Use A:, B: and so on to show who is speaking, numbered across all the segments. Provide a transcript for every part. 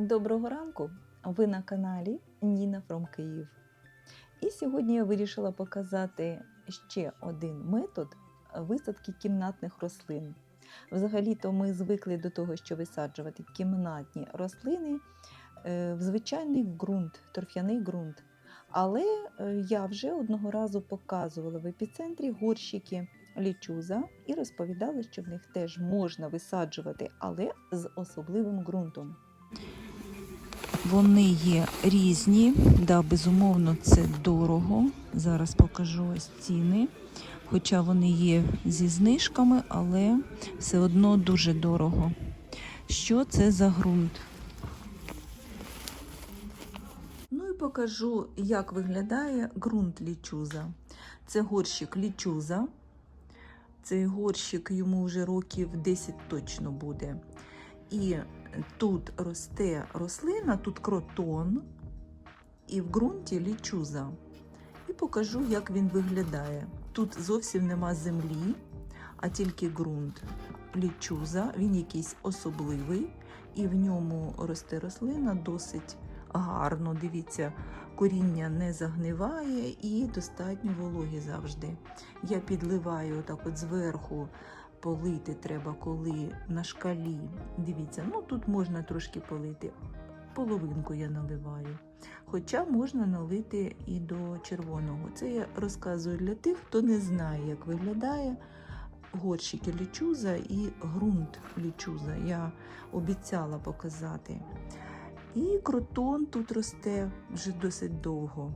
A: Доброго ранку! Ви на каналі Ніна From Київ. І сьогодні я вирішила показати ще один метод висадки кімнатних рослин. Взагалі-то ми звикли до того, що висаджувати кімнатні рослини е, в звичайний ґрунт, торф'яний ґрунт. Але е, я вже одного разу показувала в епіцентрі горщики лічуза і розповідала, що в них теж можна висаджувати, але з особливим ґрунтом. Вони є різні, да, безумовно, це дорого. Зараз покажу ось ціни. Хоча вони є зі знижками, але все одно дуже дорого. Що це за ґрунт? Ну і покажу, як виглядає ґрунт лічуза. Це горщик лічуза. Цей горщик йому вже років 10 точно буде. І тут росте рослина, тут кротон, і в ґрунті лічуза. І покажу, як він виглядає. Тут зовсім нема землі, а тільки ґрунт. Лічуза, він якийсь особливий, і в ньому росте рослина досить гарно. Дивіться, коріння не загниває і достатньо вологі завжди. Я підливаю отак от зверху полити треба, коли на шкалі. Дивіться, ну тут можна трошки полити. Половинку я наливаю. Хоча можна налити і до червоного. Це я розказую для тих, хто не знає, як виглядає горщики лічуза і ґрунт лічуза. Я обіцяла показати. І кротон тут росте вже досить довго.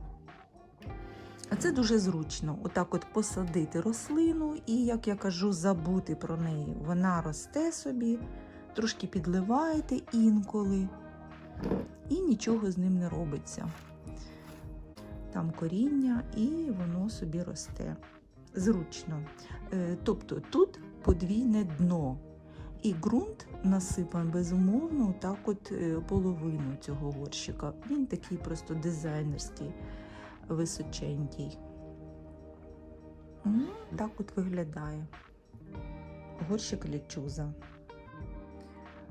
A: Це дуже зручно. Отак от посадити рослину і, як я кажу, забути про неї. Вона росте собі, трошки підливаєте інколи, і нічого з ним не робиться. Там коріння, і воно собі росте. Зручно. Е, Тобто тут подвійне дно. І ґрунт насипан безумовно, так от е, половину цього горщика. Він такий просто дизайнерський височенький. Ну, так от виглядає горщик лічуза.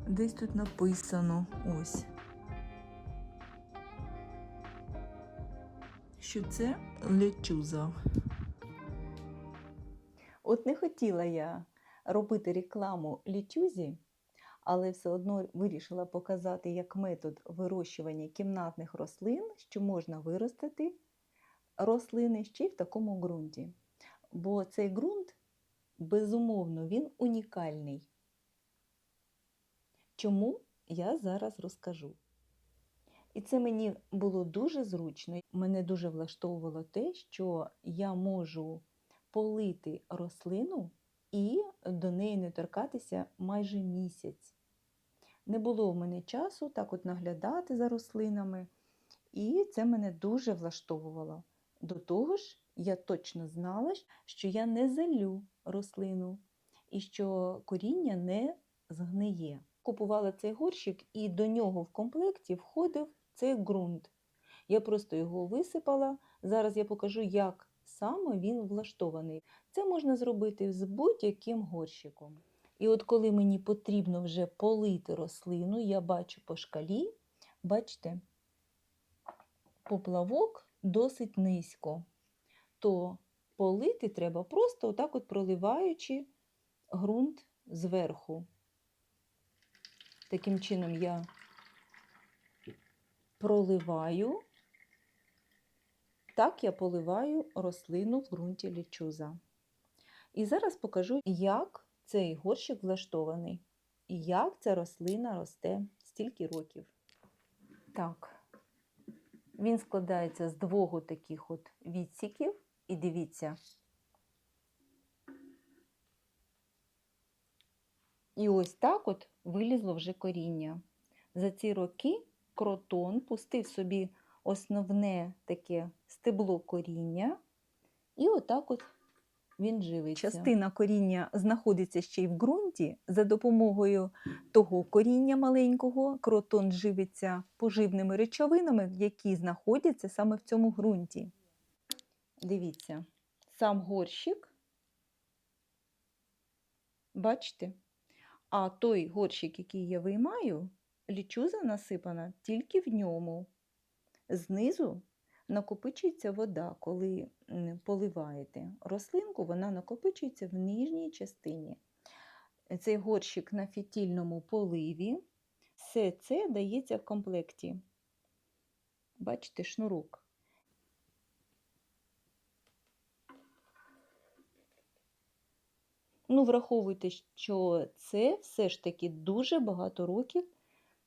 A: Десь тут написано ось, що це лечуза. От не хотіла я робити рекламу лічузі, але все одно вирішила показати як метод вирощування кімнатних рослин, що можна виростити рослини ще й в такому ґрунті. Бо цей ґрунт, безумовно, він унікальний. Чому я зараз розкажу. І це мені було дуже зручно. Мене дуже влаштовувало те, що я можу полити рослину і до неї не торкатися майже місяць. Не було в мене часу так от наглядати за рослинами, і це мене дуже влаштовувало. До того ж, я точно знала, що я не залю рослину і що коріння не згниє. Купувала цей горщик, і до нього в комплекті входив цей ґрунт. Я просто його висипала. Зараз я покажу, як саме він влаштований. Це можна зробити з будь-яким горщиком. І от коли мені потрібно вже полити рослину, я бачу по шкалі, бачите, поплавок досить низько, то полити треба просто отак от проливаючи ґрунт зверху. Таким чином я проливаю, так я поливаю рослину в ґрунті лічуза. І зараз покажу, як цей горщик влаштований і як ця рослина росте стільки років. Так, він складається з двох таких от відсіків. І дивіться. І ось так от вилізло вже коріння. За ці роки кротон пустив собі основне таке стебло коріння, і отак от він живиться. Частина коріння знаходиться ще й в ґрунті. За допомогою того коріння маленького кротон живиться поживними речовинами, які знаходяться саме в цьому ґрунті. Дивіться, сам горщик, бачите? А той горщик, який я виймаю, лічуза насипана тільки в ньому. Знизу накопичується вода, коли поливаєте рослинку, вона накопичується в нижній частині. Цей горщик на фітільному поливі. Все це дається в комплекті. Бачите, шнурок. Ну, враховуйте, що це все ж таки дуже багато років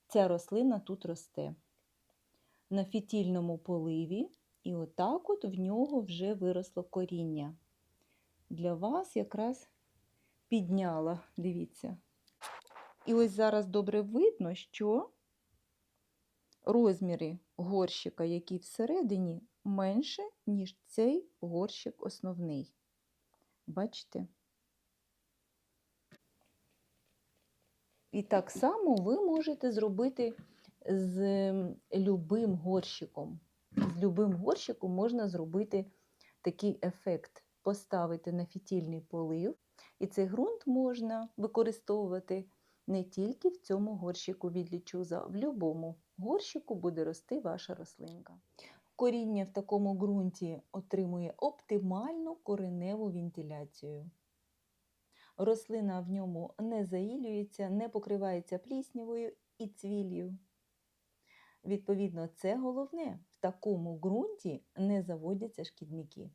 A: ця рослина тут росте. На фітільному поливі, і отак от в нього вже виросло коріння. Для вас якраз підняла, дивіться. І ось зараз добре видно, що розміри горщика, який всередині, менше, ніж цей горщик основний. Бачите? І так само ви можете зробити з любим горщиком. З любим горщиком можна зробити такий ефект. Поставити на фітільний полив, і цей ґрунт можна використовувати не тільки в цьому горщику від лічуза, в будь-якому горщику буде рости ваша рослинка. Коріння в такому ґрунті отримує оптимальну кореневу вентиляцію. Рослина в ньому не заїлюється, не покривається пліснявою і цвіллю. Відповідно, це головне. В такому ґрунті не заводяться шкідники.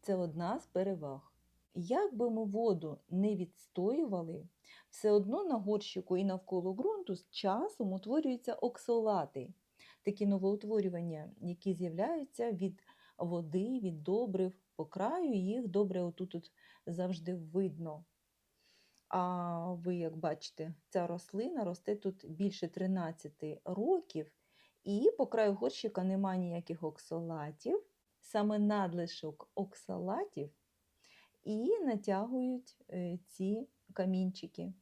A: Це одна з переваг. Як би ми воду не відстоювали, все одно на горщику і навколо ґрунту з часом утворюються оксолати, такі новоутворювання, які з'являються від води, від добрив. По краю їх добре отут -от завжди видно. А ви, як бачите, ця рослина росте тут більше 13 років, і по краю горщика немає ніяких оксалатів, саме надлишок оксалатів, і натягують е, ці камінчики.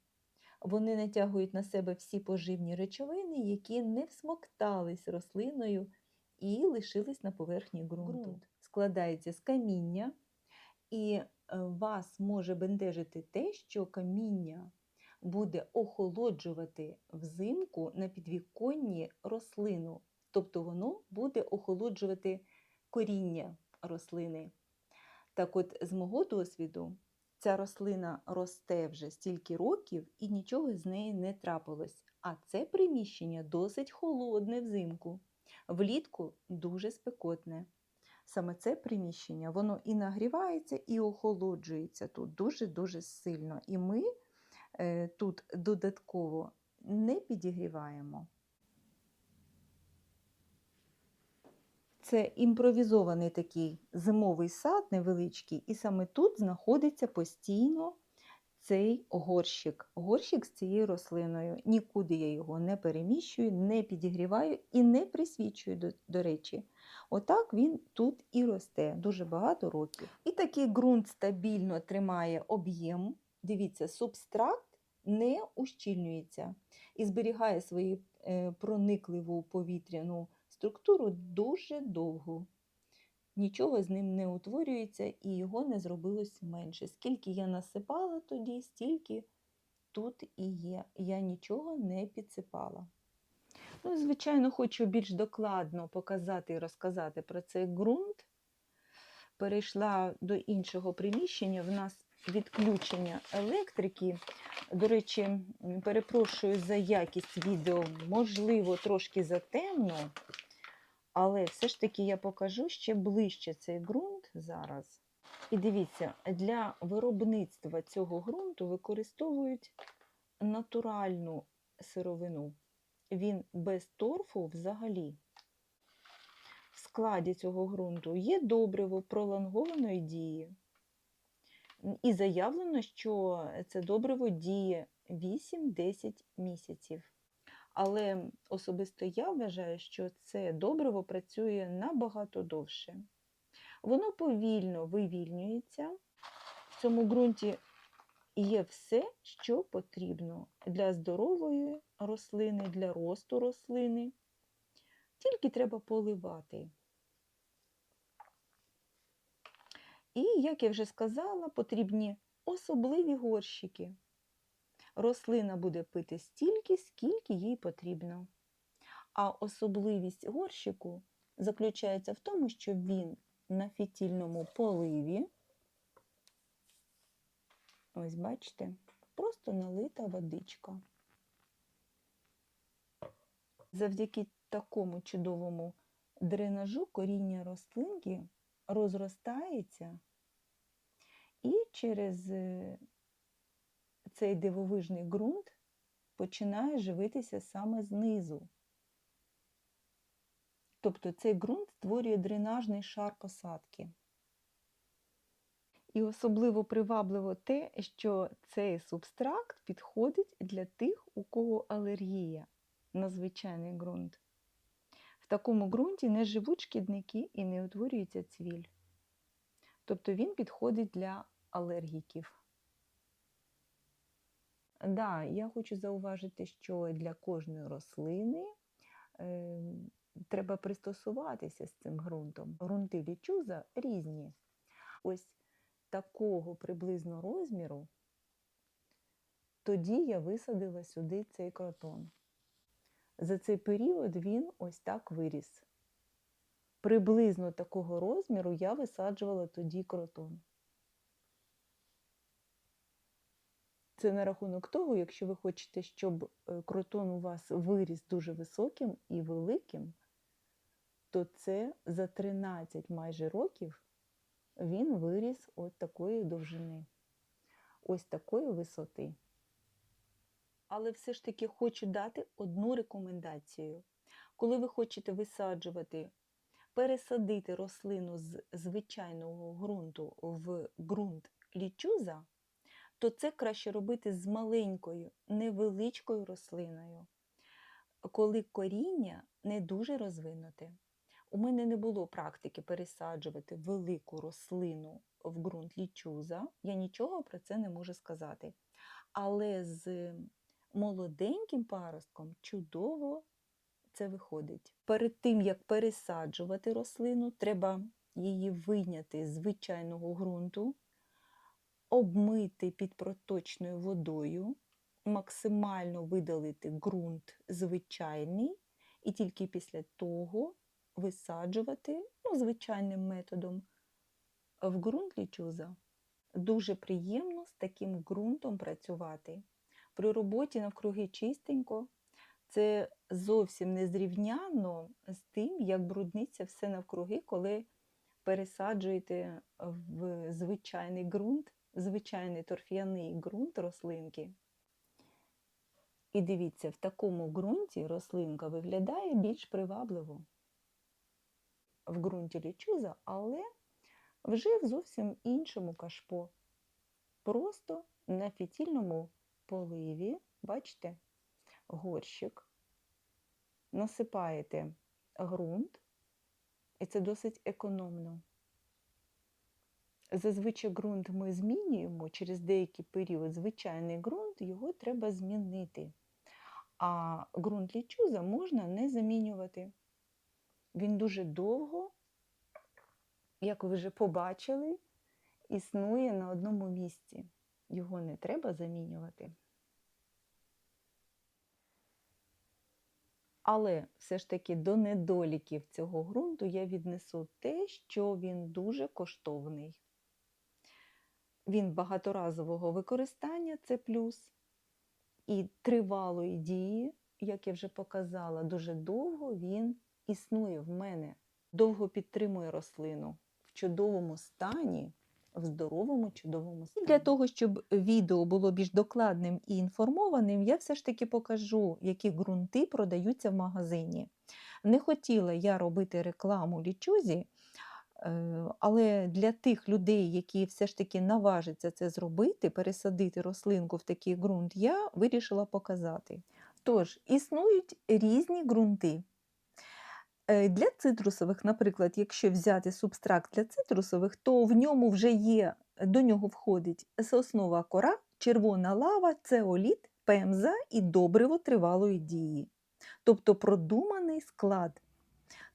A: Вони натягують на себе всі поживні речовини, які не всмоктались рослиною і лишились на поверхні ґрунту. Складається з каміння, і вас може бентежити те, що каміння буде охолоджувати взимку на підвіконні рослину, тобто воно буде охолоджувати коріння рослини. Так от, з мого досвіду, ця рослина росте вже стільки років і нічого з неї не трапилось. А це приміщення досить холодне взимку, влітку дуже спекотне. Саме це приміщення, воно і нагрівається, і охолоджується тут дуже-дуже сильно. І ми е, тут додатково не підігріваємо. Це імпровізований такий зимовий сад невеличкий, і саме тут знаходиться постійно цей горщик. Горщик з цією рослиною. Нікуди я його не переміщую, не підігріваю і не присвічую, до, до речі. Отак він тут і росте дуже багато років. І такий ґрунт стабільно тримає об'єм. Дивіться, субстрат не ущільнюється і зберігає свою е, проникливу повітряну структуру дуже довго. Нічого з ним не утворюється і його не зробилось менше. Скільки я насипала тоді, стільки тут і є. Я нічого не підсипала. Ну, звичайно, хочу більш докладно показати і розказати про цей ґрунт. Перейшла до іншого приміщення. В нас відключення електрики. До речі, перепрошую за якість відео, можливо, трошки затемно, але все ж таки я покажу ще ближче цей ґрунт зараз. І дивіться, для виробництва цього ґрунту використовують натуральну сировину. Він без торфу взагалі. В складі цього ґрунту є добриво пролонгованої дії. І заявлено, що це добриво діє 8-10 місяців. Але особисто я вважаю, що це добриво працює набагато довше. Воно повільно вивільнюється. В цьому ґрунті є все, що потрібно для здорової рослини, для росту рослини. Тільки треба поливати. І, як я вже сказала, потрібні особливі горщики. рослина буде пити стільки, скільки їй потрібно. А особливість горщику заключається в тому, що він на фітільному поливі, ось бачите, просто налита водичка. Завдяки такому чудовому дренажу коріння рослинки розростається і через е, цей дивовижний ґрунт починає живитися саме знизу. Тобто цей ґрунт створює дренажний шар посадки. І особливо привабливо те, що цей субстракт підходить для тих, у кого алергія на звичайний ґрунт. В такому ґрунті не живуть шкідники і не утворюється цвіль. Тобто він підходить для алергіків. Да, я хочу зауважити, що для кожної рослини е, треба пристосуватися з цим ґрунтом. Грунти лічуза різні. Ось такого приблизно розміру, тоді я висадила сюди цей кротон. За цей період він ось так виріс. Приблизно такого розміру я висаджувала тоді кротон. Це на рахунок того, якщо ви хочете, щоб е, кротон у вас виріс дуже високим і великим, то це за 13 майже років він виріс от такої довжини, ось такої висоти. Але все ж таки хочу дати одну рекомендацію. Коли ви хочете висаджувати, пересадити рослину з звичайного ґрунту в ґрунт лічуза, то це краще робити з маленькою, невеличкою рослиною, коли коріння не дуже розвинуте. У мене не було практики пересаджувати велику рослину в ґрунт лічуза, я нічого про це не можу сказати. Але з молоденьким паростком чудово це виходить. Перед тим, як пересаджувати рослину, треба її вийняти з звичайного ґрунту, обмити під проточною водою, максимально видалити ґрунт звичайний, і тільки після того висаджувати ну, звичайним методом в ґрунт лічуза. Дуже приємно з таким ґрунтом працювати. При роботі навкруги чистенько. Це зовсім не зрівняно з тим, як брудниться все навкруги, коли пересаджуєте в звичайний ґрунт, звичайний торф'яний ґрунт рослинки. І дивіться, в такому ґрунті рослинка виглядає більш привабливо в ґрунті лічуза, але вже в зовсім іншому кашпо. Просто на фітільному поливі, бачите, горщик, насипаєте ґрунт, і це досить економно. Зазвичай ґрунт ми змінюємо через деякий період. Звичайний ґрунт його треба змінити. А ґрунт лічуза можна не замінювати. Він дуже довго, як ви вже побачили, існує на одному місці. Його не треба замінювати. Але все ж таки до недоліків цього ґрунту я віднесу те, що він дуже коштовний. Він багаторазового використання це плюс, і тривалої дії, як я вже показала, дуже довго він існує в мене, довго підтримує рослину в чудовому стані, в здоровому, чудовому стані. Для того, щоб відео було більш докладним і інформованим, я все ж таки покажу, які ґрунти продаються в магазині. Не хотіла я робити рекламу лічузі, е, але для тих людей, які все ж таки наважаться це зробити, пересадити рослинку в такий ґрунт, я вирішила показати. Тож, існують різні ґрунти. Е, Для цитрусових, наприклад, якщо взяти субстракт для цитрусових, то в ньому вже є, до нього входить соснова кора, червона лава, цеоліт, ПМЗ і добриво тривалої дії. Тобто продуманий склад.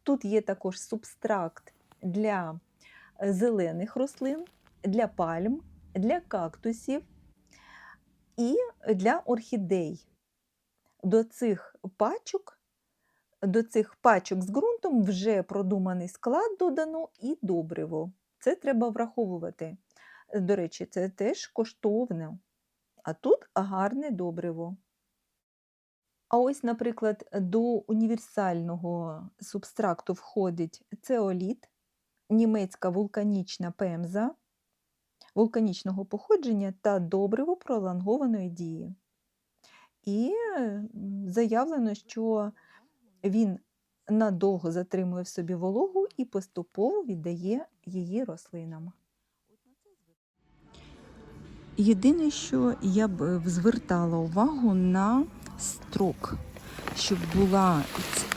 A: Тут є також субстракт для е, зелених рослин, для пальм, для кактусів. І для орхідей до цих пачок, до цих пачок з ґрунтом вже продуманий склад додано і добриво. Це треба враховувати. До речі, це теж коштовне. А тут гарне добриво. А ось, наприклад, до універсального субстракту входить цеоліт, німецька вулканічна пемза вулканічного походження та добриво пролонгованої дії. І заявлено, що він надовго затримує в собі вологу і поступово віддає її рослинам. Єдине, що я б е, звертала увагу на строк, щоб, була,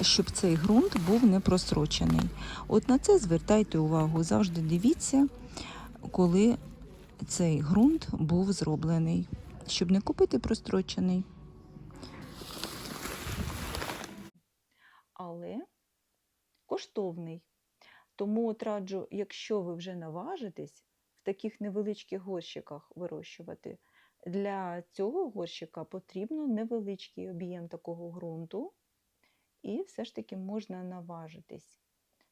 A: щоб цей ґрунт був не просрочений. От на це звертайте увагу. Завжди дивіться, коли цей ґрунт був зроблений, щоб не купити прострочений. Але коштовний. Тому раджу, якщо ви вже наважитесь в таких невеличких горщиках вирощувати, для цього горщика потрібно невеличкий об'єм такого ґрунту, і все ж таки можна наважитись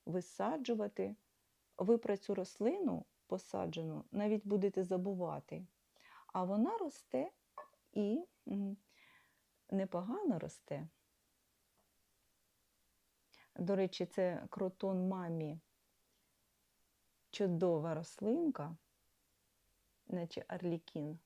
A: висаджувати. Ви про цю рослину посаджену навіть будете забувати. А вона росте і непогано росте. До речі, це кротон мамі. Чудова рослинка, наче арлікін.